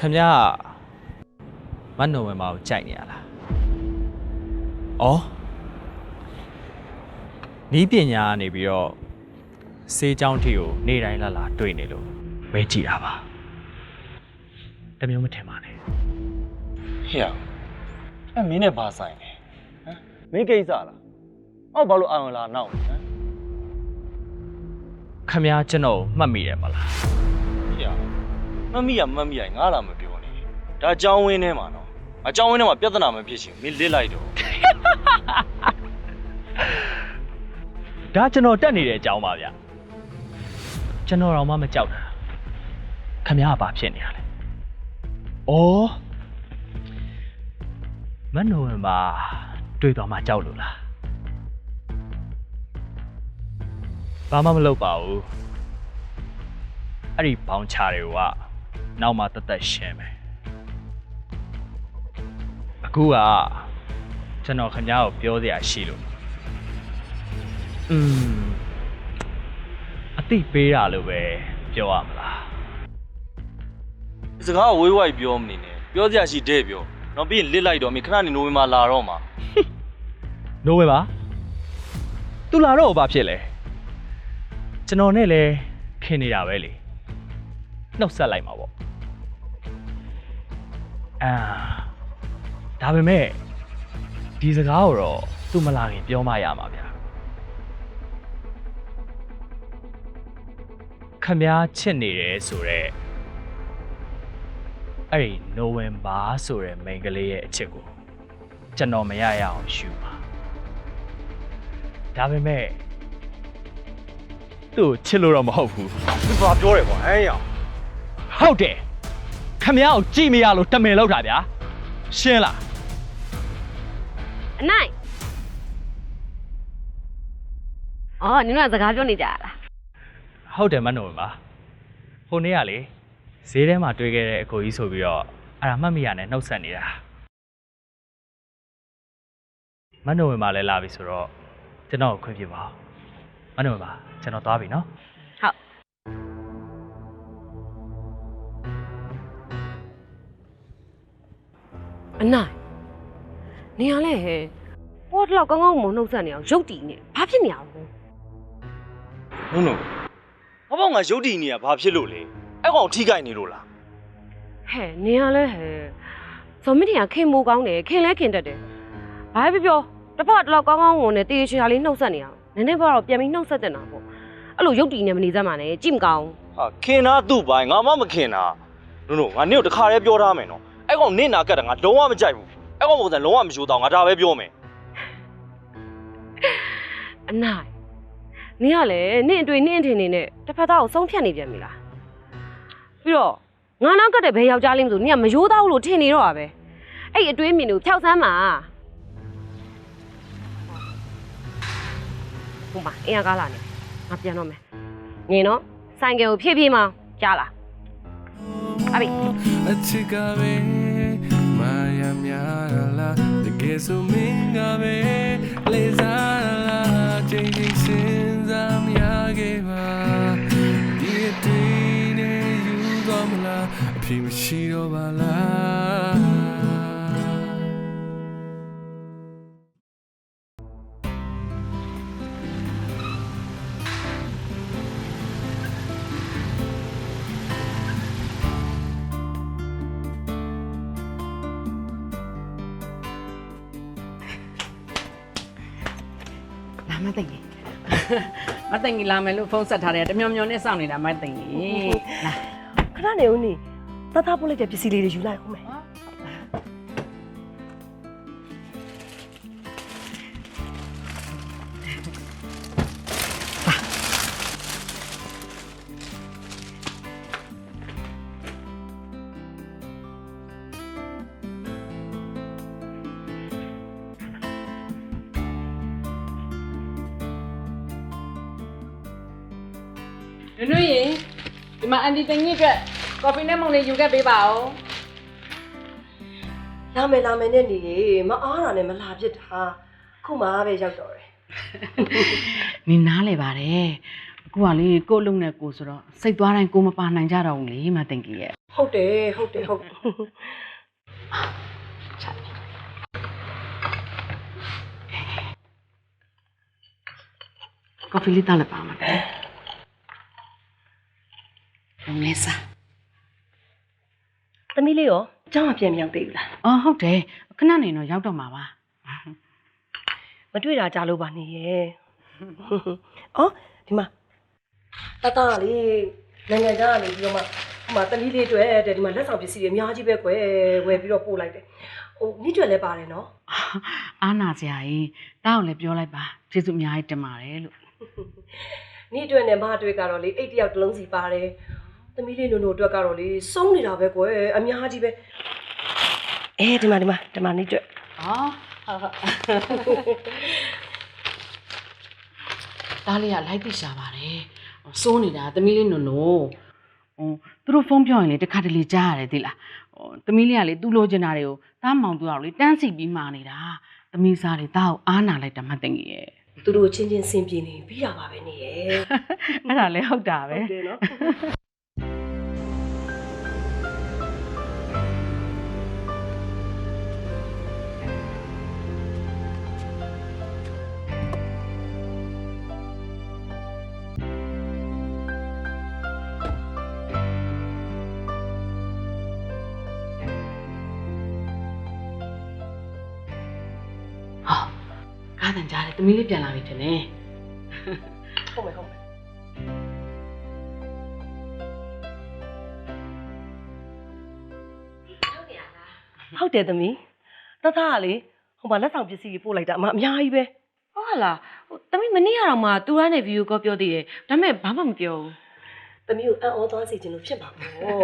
ခမရမတ်နိုဝင်ဘာကိုကြိုက်နေရလားဩနီးပညာကနေပြီးတော့စေးချောင်းထီကိုနေ့တိုင်းလာလာတွေ့နေလို့မဲကြည့်တာပါတမျိုးမထင်ပါနဲ့ဟေ့အောင်အဲ့မင်းနဲ့ဘာဆိုင်လဲဟမ်မင်းကိစ္စလားအောက်ဘာလို့အာရုံလာနောက်လဲဟမ်ခမရကျွန်တော်ကိုမှတ်မိတယ်မလားဟေ့အောင် မမီရမမီရငါလာမပြောနဲ့ဒါအကြောင်းဝင်းထဲမှာနော်အကြောင်းဝင်းထဲမှာပြဿနာမဖြစ်ရှင်မင်းလစ်လိုက်တော့ဒါကျွန်တော်တက်နေတဲ့အကြောင်းပါဗျကျွန်တော်တော့မှမကြောက်တာခမရကဘာဖြစ်နေရလဲဩမတ်နိုဝင်ဘာတွေ့တော့မှကြောက်လို့လားဘာမှမလုပ်ပါဘူးအဲ့ဒီဘောင်းချတွေက နောက်မှတသက်ရှင်းမယ်အခုကကျွန်တော်ခင်ဗျားကိုပြောစရာရှိလို့อืมအတိပေးတာလို့ပဲပြောရမလားဒီစကားကိုဝေးဝိုက်ပြောမနေနဲ့ပြောစရာရှိတဲ့ပြောနော်ပြီးရင်လစ်လိုက်တော့မင်းခဏနေနိုဝင်ဘာလာတော့မှာနိုဝင်ဘာသူလာတော့ဘာဖြစ်လဲကျွန်တော်နဲ့လည်းခင်နေတာပဲလေနှုတ်ဆက်လိုက်မှာပေါ့ အာဒါပေမဲ့ဒီစကားကိုတော့သူမလာခင်ပြောမှရမှာဗျာခမည်းချစ်နေတယ်ဆိုတော့အဲ့ဒီနိုဝင်ဘာဆိုတဲ့မိန်းကလေးရဲ့အချစ်ကိုကျွန်တော်မရရအောင်ရှူပါဒါပေမဲ့သူ့ကိုချစ်လို့တော့မဟုတ်ဘူးသူဘာပြောတယ်ကွာဟမ်ရအောင်ဟုတ်တယ် ခမည်းကိုကြည့်မရလို့တမင်လောက်တာဗျာရှင်းလားအနိုင်အော်နင်တို့ကစကားပြောနေကြရလားဟုတ်တယ်မနှုတ်ပါဟိုနေ့ကလေဈေးထဲမှာတွေ့ခဲ့တဲ့အကိုကြီးဆိုပြီးတော့အဲ့ဒါမှတ်မိရနဲ့နှုတ်ဆက်နေတာမနှုတ်ဝင်ပါလဲလာပြီဆိုတော့ကျွန်တော်ကိုခွင့်ပြုပါဦးမနှုတ်ဝင်ပါကျွန်တော်သွားပြီနော် အနိုင်နေရလဲဟဲ့ပေါ်တော့ကောင်းကောင်းမနှုတ်ဆက်နေအောင်ရုပ်တည်နေဘာဖြစ်နေအောင်လဲနုံနုံဘာပေါ့ငါရုပ်တည်နေရဘာဖြစ်လို့လဲအဲ့ကောင်ထိခိုက်နေလို့လားဟဲ့နေရလဲဟဲ့ဇော်မင်းတင်ကခင်မိုးကောင်းတယ်ခင်လဲခင်တတ်တယ်ဘာပဲပြောပြောတစ်ဖက်တော့ကောင်းကောင်းဝင်နေတေးချာလေးနှုတ်ဆက်နေအောင်နည်းနည်းပါတော့ပြန်ပြီးနှုတ်ဆက်တင်တာပေါ့အဲ့လိုရုပ်တည်နေမနေစမ်းပါနဲ့ကြည့်မကောင်းဟာခင်တာသူ့ပိုင်းငါမှမခင်တာနုံနုံငါနေ့ကိုတခါတည်းပြောထားမယ်နော် အဲ့ကောင်နင့်နာကတ်တာငါလုံးဝမကြိုက်ဘူးအဲ့ကောင်ပုံစံလုံးဝမရှိုးတော့ငါဒါပဲပြောမယ်အနိုင်နင်ကလည်းနင့်အတွေ့နင့်အထင်နေနဲ့တစ်ဖက်သားကိုဆုံးဖြတ်နေပြန်ပြီလားပြီးတော့ငါနောက်ကတဲ့ဘယ်ယောက်ျားလေးမဆိုနင်ကမရိုးသားဘူးလို့ထင်နေတော့တာပဲအဲ့ဒီအတွေးမြင်လို့ဖြောက်ဆမ်းပါဟိုမှာအင်ရကားလာနေငါပြန်တော့မယ်ငင်တော့ဆိုင်ကယ်ကိုဖြည့်ဖြည့်မအောင်ကြားလားအဘိအချစ်ကပဲမာယာ များလားတကယ်ဆိုမင်းကပဲလေးစားလားချိန်ချိန်စဉ်းစားမရခဲ့ပါဒီအတွေ့နဲ့ယူသွားမလားအဖြစ်မရှိတော့ပါလား မသိငယ်မသိငယ်လာမယ်လို့ဖုန်းဆက်ထားတယ်တမျောမျောနဲ့စောင့်နေတာမသိငယ်လာခဏနေဦးနေတသားပို့လိုက်တဲ့ပစ္စည်းလေးတွေယူလိုက်ဦးမယ် နွနွရင်ဒီမှာအန်တီတင်ကြီးအတွက်ကော်ဖီနဲ့မုန်လေးယူခဲ့ပေးပါဦးလာမယ်လာမယ်နဲ့နေရေမအားတာနဲ့မလာဖြစ်တာခုမှပဲရောက်တော့တယ်နင်နားလေပါတယ်ဟအခုကလေကို့အလုံးနဲ့ကိုဆိုတော့စိတ်သွားတိုင်းကိုမပါနိုင်ကြတော့ဘူးလေမတင်ကြီးရဲ့ဟုတ်တယ်ဟုတ်တယ်ဟုတ်ကော်ဖီလေးတောက်လိုက်ပါမယ် ဘုံလေးစား သမီးလေးရောအเจ้าမပြန်မရောက်သေးဘူးလား အော်ဟုတ်တယ်ခဏနေတော့ရောက်တော့မှာပါ မတွေ့တာကြားလို့ပါနေရဲ့အော်ဒီမှာတတလေးနိုင်ငံခြားကနေပြီးတော့မှဟိုမှာသမီးလေးအတွက်တဲ့ဒီမှာလက်ဆောင်ပစ္စည်းတွေအများကြီးပဲကွယ်ဝယ်ပြီးတော့ပို့လိုက်တယ်ဟိုနေ့ကျွတ်လည်းပါတယ်နော် အားနာစရာကြီးတောက်လည်းပြောလိုက်ပါကျေးဇူးအများကြီးတင်ပါတယ်လို့ နေ့အတွက်နဲ့မအတွက်ကတော့လေအိတ်တယောက်တစ်လုံးစီပါတယ် သမီးလေးနုံနုံအတွက်ကတော့လေစုံးနေတာပဲကွယ်အများကြီးပဲအဲဒီမှာဒီမှာဒီမှာနေ့ကျွတ်အော်ဟုတ်ဟုတ်ဒါလေးကလိုက်သိရှာပါတယ်ဟိုစိုးနေတာသမီးလေးနုံနုံဟိုသူတို့ဖုန်းပြောရင်လေတစ်ခါတလေကြားရတယ်သိလားဟိုသမီးလေးကလေသူ့လိုချင်တာတွေကိုတားမောင်သူအောင်လေတန်းစီပြီးမာနေတာသမီးစားတွေတားကိုအားနာလိုက်တာမှတ်တင်ကြီးရဲ့သူတို့ချင်းချင်းဆင်ပြေနေပြီးတာပါပဲနေရဲ့အဲ့ဒါလည်းဟုတ်တာပဲဟုတ်တယ်နော် တန်ကြားတယ်သမီးလေးပြန်လာပြီထင်တယ်ဟုတ်မယ်ဟုတ်မယ်ဟုတ်တယ်သမီးတသားကလေဟိုမှာလက်ဆောင်ပစ္စည်းတွေပို့လိုက်တာအမအများကြီးပဲဟုတ်ဟလားဟိုတမီးမနေ့ကတော့မှသူကနေဗီဒီယိုကောပြောသေးတယ်ဒါပေမဲ့ဘာမှမပြောဘူးသမီးကိုအံ့ဩသွားစေခြင်းလို့ဖြစ်ပါဘော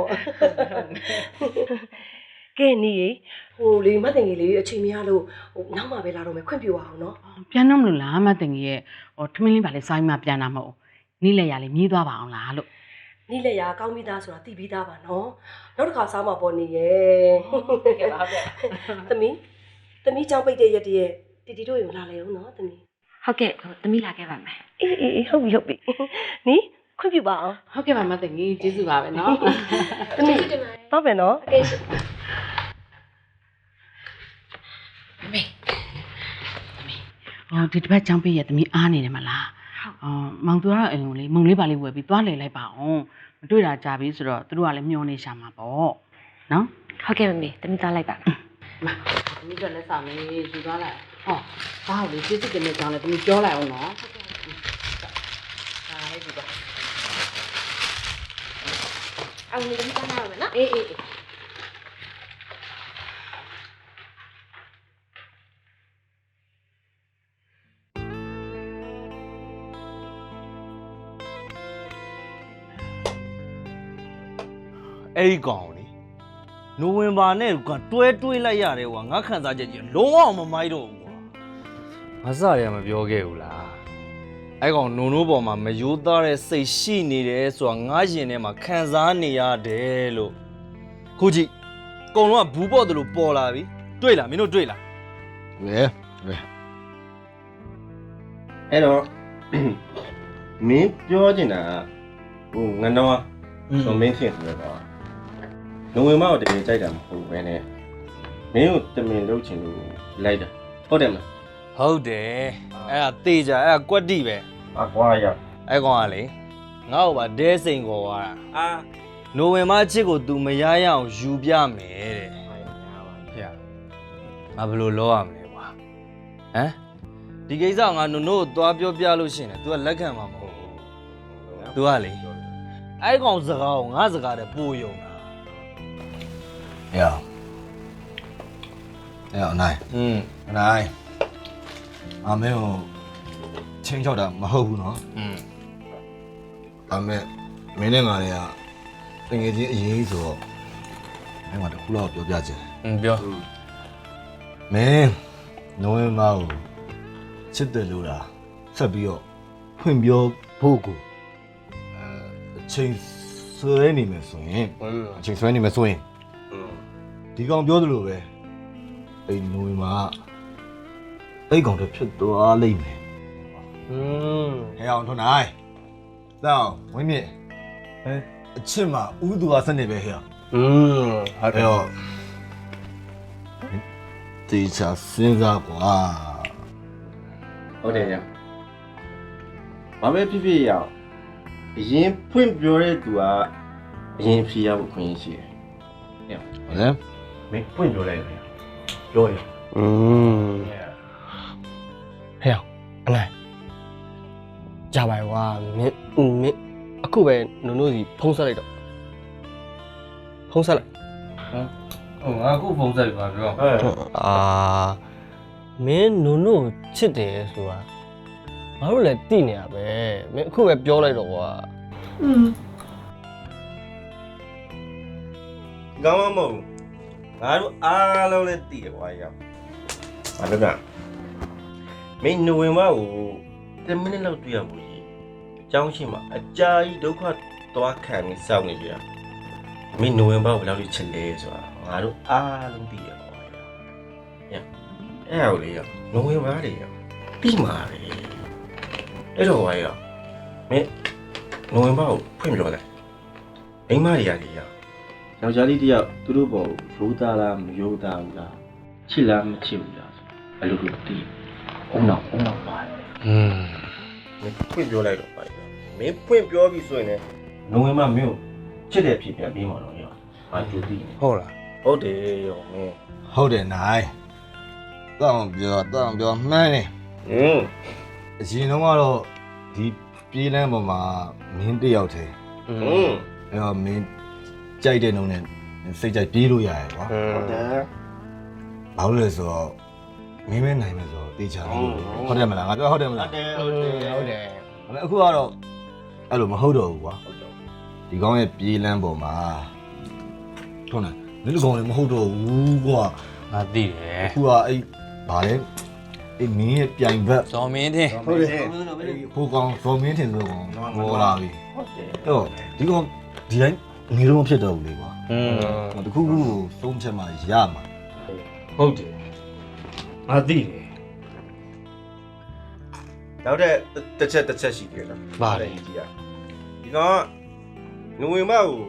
ကဲနီးဟိုလေမတ်တင်ကြီးလေးအချိန်မရလို့ဟိုနောက်မှပဲလာတော့မယ်ခွင့်ပြုအောင်နော်ပြန်တော့မလို့လားမတင်ကြီးရဲ့ဟိုထမင်းလေးပါလေစိုင်းမပြန်တာမဟုတ်ဘူးနေ့လက်ရလေးမြည်သွားပါအောင်လားလို့နေ့လက်ရာကောင်းပြီးသားဆိုတာသိပြီးသားပါနော်နောက်တစ်ခါစားမှာပေါ်နေရဲ့ကဲပါဟုတ်ကဲ့သမီးသမီးကြောင်းပိတ်တဲ့ရက်တည်းရဲ့တီတီတို့ရုံလာလေအောင်နော်သမီးဟုတ်ကဲ့ဟိုတမီးလာခဲ့ပါမယ်အေးအေးအေးဟုတ်ပြီဟုတ်ပြီနီးခွင့်ပြုပါအောင်ဟုတ်ကဲ့ပါမတင်ကြီးကျေးဇူးပါပဲနော်သမီးတော့ပဲနော်ဟော ဒီတစ်ပတ်ချောင်းပြည့်ရဲ့သမီးအားနေတယ်မလားအော်မောင်သူကတော့အိမ်ကိုလေမုံလေးပါလေးဝယ်ပြီးသွားလေလိုက်ပါအောင်မတွေ့တာကြာပြီဆိုတော့သူတို့ကလည်းမျောနေရှာမှာပေါ့နော်ဟုတ်ကဲ့မမေတမီးသားလိုက်ပါမယ်မသမီးတို့လက်ဆောင်လေးယူသွားလိုက်ဟောဘာလို့လဲကျေးဇူးတင်နေကြောင်းလဲသမီးပြောလိုက်အောင်နော်ဟုတ်ကဲ့ဒါလေးယူပါအောင်နေတမီးသားလိုက်ပါမယ်နော်အေးအေး အေးအဲ့ဒီကောင်လေနိုဝင်ဘာနဲ့ကတွဲတွဲလိုက်ရတယ်ကွာငါခံစားချက်ကြီးလုံးဝမမိုက်တော့ဘူးကွာမဆရမပြောခဲ့ဘူးလားအဲ့ကောင်နုံနိုးပေါ်မှာမယိုးသားတဲ့စိတ်ရှိနေတယ်ဆိုတာငါရင်ထဲမှာခံစားနေရတယ်လို့ခုကြည့်အကုန်လုံးကဘူးပေါ့တယ်လို့ပေါ်လာပြီတွေ့လားမင်းတို့တွေ့လားဝဲဝဲအဲ့တော့မင်းပြောချင်တာကဟိုငနောဆိုမင်းဖြစ်ဆိုတော့ လုံဝင်မကိုတကယ်ကြိုက်တာမဟုတ်ပဲနဲ့မင်းကိုတမင်လုပ်ချင်လို့လိုက်တာဟုတ်တယ်မလား ဟုတ်တယ်အဲ့ဒါတေးကြအဲ့ဒါကွက်တိပဲ အကွာရ အဲ့ကောင်ကလေငါ့ကိုပါဒဲစိန်ခေါ်သွားတာ အာ နိုဝင်ဘာချစ်ကို तू မရရအောင်ယူပြမယ်တဲ့ဖေငါဘယ်လိုလုပ်ရမလဲကွာဟမ်ဒီကိစ္စကငါနုံနိုးကိုသွားပြောပြလို့ရှရင်လေ तू ကလက်ခံမှာမဟုတ်ဘူး तू ကလေအဲ့ကောင်စကားကိုငါစကားတဲ့ပို့ယုံ တာ ရရအောင်နိုင် อืม နိုင်အမေကိုချင်းချောက်တာမဟုတ်ဘူးနော် อืม ဒါပေမဲ့မင်းနဲ့ငါတွေကတကယ်ချင်းအရေးဆိုတော့မင်းကတခုလောက်ပြောပြချင် อืมပြော မင်းနိုဝင်ဘာကိုချစ်တယ်လို့လားဆက်ပြီးတော့ဖွင့်ပြောဖို့ကိုအဲအချိန်ဆွဲနေမယ်ဆိုရင်အချိန်ဆွဲနေမယ်ဆိုရင် ဒီကောင်ပြောသလိုပဲအဲ့နိုဝင်ဘာကအဲ့ကောင်တော့ဖြစ်သွားလိမ့်မယ် อืม ဟဲ့အောင်ထွန်းနိုင် တောင်းဝင်းမြင့်ဟဲအချစ်မှာဥသူဟာစနေပဲဟဲ့ อืมဟုတ်တယ် အဲ့တော့တေချာစဉ်းစားကွာ ဟုတ်တယ်ညဘာပဲဖြစ်ဖြစ်ရအောင်အရင်ဖွင့်ပြောတဲ့သူကအရင်ဖြေရဖို့ခွင့်ရရှိတယ် ဟုတ်လဲမင်းဖွင့်ပြောလိုက်တယ်ပြောရอืมဟဲ့အနိုင်ကြပါရွာမင်းမင်းအခုပဲနုံနုံစီဖုံးဆက်လိုက်တော့ဖုံးဆက်လိုက်ဟိုငါအခုဖုန်းဆက်ပြီပါပြောဟဲ့အာမင်းနုံနုံချစ်တယ်ဆိုတာငါတို့လည်းသိနေရပဲမင်းအခုပဲပြောလိုက်တော့ကွာ ကောင်းမမဟုတ်ငါတို့အားလုံးလည်းသိတယ်ကွာရောက်ဘာလို့လဲမင်းနိုဝင်ဘာကို10မိနစ်လောက်တွေ့ရဘူးကြီးအကြောင်းရှိမှအကြာကြီးဒုက္ခသွားခံနေစောင့်နေကြရမင်းနိုဝင်ဘာကိုဘယ်လောက်ထိချစ်လဲဆိုတာငါတို့အားလုံးသိရကွာရောက်ညအဲ့ဟိုလေရောက်နိုဝင်ဘာတွေရောက်ပြီးမှာပဲအဲ့တော့ကွာရောက်မင်းနိုဝင်ဘာကိုဖွင့်ပြတော့လဲအိမ်မတွေရတယ်ရောက် ယောက်ျားလေးတယောက်သူတို့ဘောရိုးသားလားမရိုးသားဘူးလားချစ်လားမချစ်ဘူးလားအဲ့လိုလိုသိအုံနောက်အုံနောက်ပါတယ် อืม မင်းဖွင့်ပြောလိုက်တော့ပါတယ်မင်းဖွင့်ပြောပြီဆိုရင်လည်းနိုဝင်ဘာမင်းကိုချစ်တဲ့ဖြစ်ပြန်ပြီးမှာတော့ရောဘာကြိုသိနေ ဟုတ်လား ဟုတ်တယ်ရောမင်း ဟုတ်တယ်နိုင်တောင်းပြောတောင်းပြောမှန်းနေ ဟင်း အရင်တော့ကတော့ဒီပြေးလန်းပေါ်မှာမင်းတယောက်တည်း อื ဟင်း ม အဲ့တော့မင်း ကြိုက်တဲ့နှုံနဲ့စိတ်ကြိုက်ပြေးလို့ရတယ်ကွာဟုတ်တယ်ဘာလို့လဲဆိုတော့မင်းမဲနိုင်မယ်ဆိုတော့တေချာလို့ဟုတ်တယ်မလားငါပြောဟုတ်တယ်မလားတယ်ဟုတ်တယ်ဟုတ်တယ်ဒါပေမဲ့အခုကတော့အဲ့လိုမဟုတ်တော့ဘူးကွာဒီကောင်းရဲ့ပြေးလန်းပေါ်မှာထုံးတယ်ဒီလိုကောင်လည်းမဟုတ်တော့ဘူးကွာငါသိတယ်အခုကအဲ့ဗာလဲအဲ့မင်းရဲ့ပြိုင်ဘက်ဇော်မင်းတင်ဟုတ်တယ်ဟိုကောင်ဇော်မင်းထင်ဆိုကောင်မောလာပြီဟုတ်တယ်အဲ့တော့ဒီကောင်ဒီတိုင်း နေတော့မဖြစ်တော့ဘူးလေကွာ อืม တခုခုကိုသုံးချက်မှရမှာ ဟုတ်တယ်ငါသိတယ်နောက်တဲ့တစ်ချက်တစ်ချက်ရှိသေးလား ဗါလေ ဒီကဒီကောင်ကနိုဝင်ဘာကို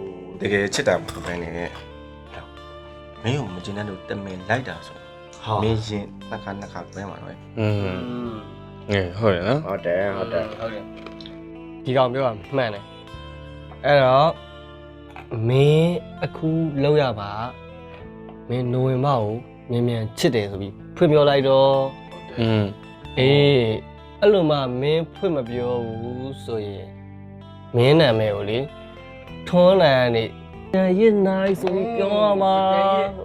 တကယ်ချစ်တာမဟုတ်ဘဲနဲ့မင်းကိုမကျင်တဲ့လို့တမင်လိုက်တာဆို ဟာ မင်းရင်နှစ်ခါနှစ်ခါပဲမှာတော့ อืมအေးဟုတ်တယ်နော် ဟုတ်တယ်ဟုတ်တယ် ဟုတ်တယ်ဒီကောင်ပြောတာမှန်တယ်အဲ့တော့ မင်းအခုလောက်ရပါမင်းနိုဝင်ဘာကိုမြန်မြန်ချစ်တယ်ဆိုပြီးဖွင့်ပြောလိုက်တော့อืมအေးအဲ့လိုမှမင်းဖွင့်မပြောဘူးဆိုရင်မင်းနာမည်ကိုလေထွန်းလန်နေကြရင်နိုင်ဆိုပြီးပြောရမှာ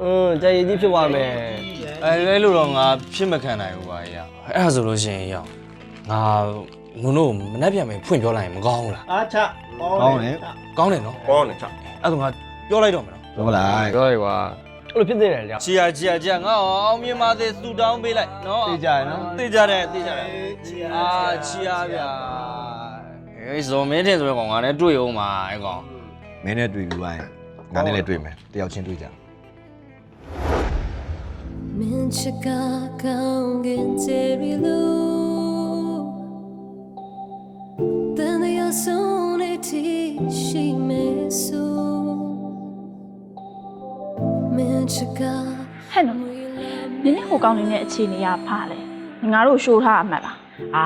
อืมကြရင်ကြီးဖြစ်သွားမယ် အဲလဲလို့တော့ငါဖြစ်မခံနိုင်ဘူးပါရအဲ့ဒါဆိုလို့ရှိရင်ရငါနုံတို့မနှက်ပြန်မယ်ဖွင့်ပြောလိုက်ရင်မကောင်းဘူးလား အားချ ကောင်းတယ် ကောင်းတယ်နော် ကောင်းတယ်ချ အဲ့ဒါငါပြောလိုက်တော့မယ်နော်ဟုတ်လားပြောရကွာအဲ့လိုဖြစ်နေတယ်ကြာချီယာချီယာချီယာငါအောင်မြင်ပါသေးစူတောင်းပေးလိုက်နော်သိကြရနော်သိကြတယ်သိကြတယ်အာချီယာဗျာအေးဇော်မင်းတင်ဆိုတဲ့ကောင်ငါနဲ့တွေ့အောင်ပါအဲ့ကောင်မင်းနဲ့တွေ့ပြီးသွားရင်ငါနဲ့လည်းတွေ့မယ်တယောက်ချင်းတွေ့ကြမင်းချစ်ကကောင်းကင်ချယ်ရီလိုတန်ရဆုံးနေတီရှိမေဆို ဟဲ့နော်နင်းနဲ့ဟိုကောင်းနေတဲ့အခြေအနေကဘာလဲငါတို့ရှိုးထားအမှတ်လားအာ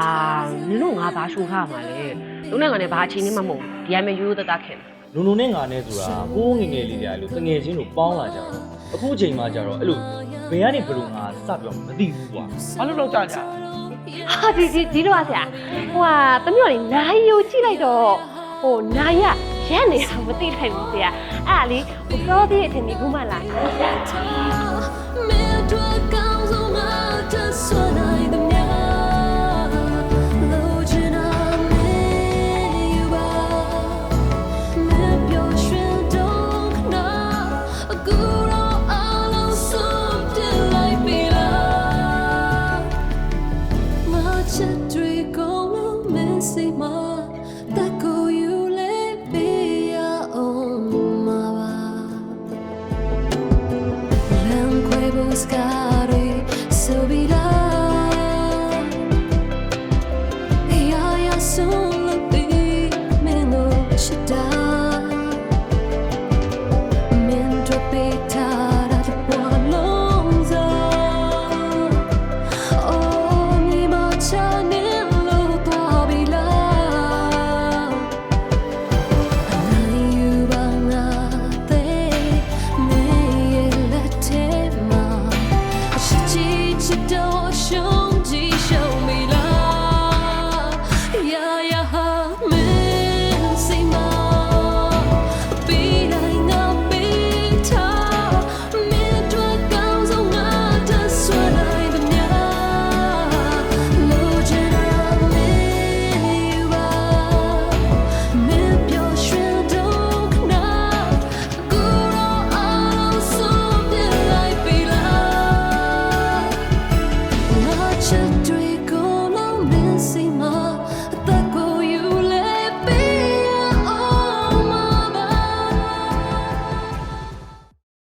နင်တို့ငါဘာရှိုးထားမှာလဲလူနဲ့ငါနဲ့ဘာအချင်းနေမှမဟုတ်ဘူးဒီအမေရိုးသက်သက်ခင်နုံနုံနဲ့ငါနဲ့ဆိုတာဟိုးငယ်ငယ်လေးတည်းအဲ့လိုတငယ်ချင်းတို့ပေါင်းလာကြတော့အခုအချိန်မှကြတော့အဲ့လိုဘယ်ကနေဘယ်လိုငါစပြောမသိဘူးကွာဘာလို့လောက်ကြကြဟာဒီဒီဒီတော့ဆရာဟိုဟာတမျိုးလေးနိုင်ယူကြည့်လိုက်တော့ဟိုနိုင်ရ ရက်နေတာမသိလိုက်ဘူးဆရာအဲ့ဒါလေးဟိုတော့ဒီအထင်ဒီခုမှလာနေ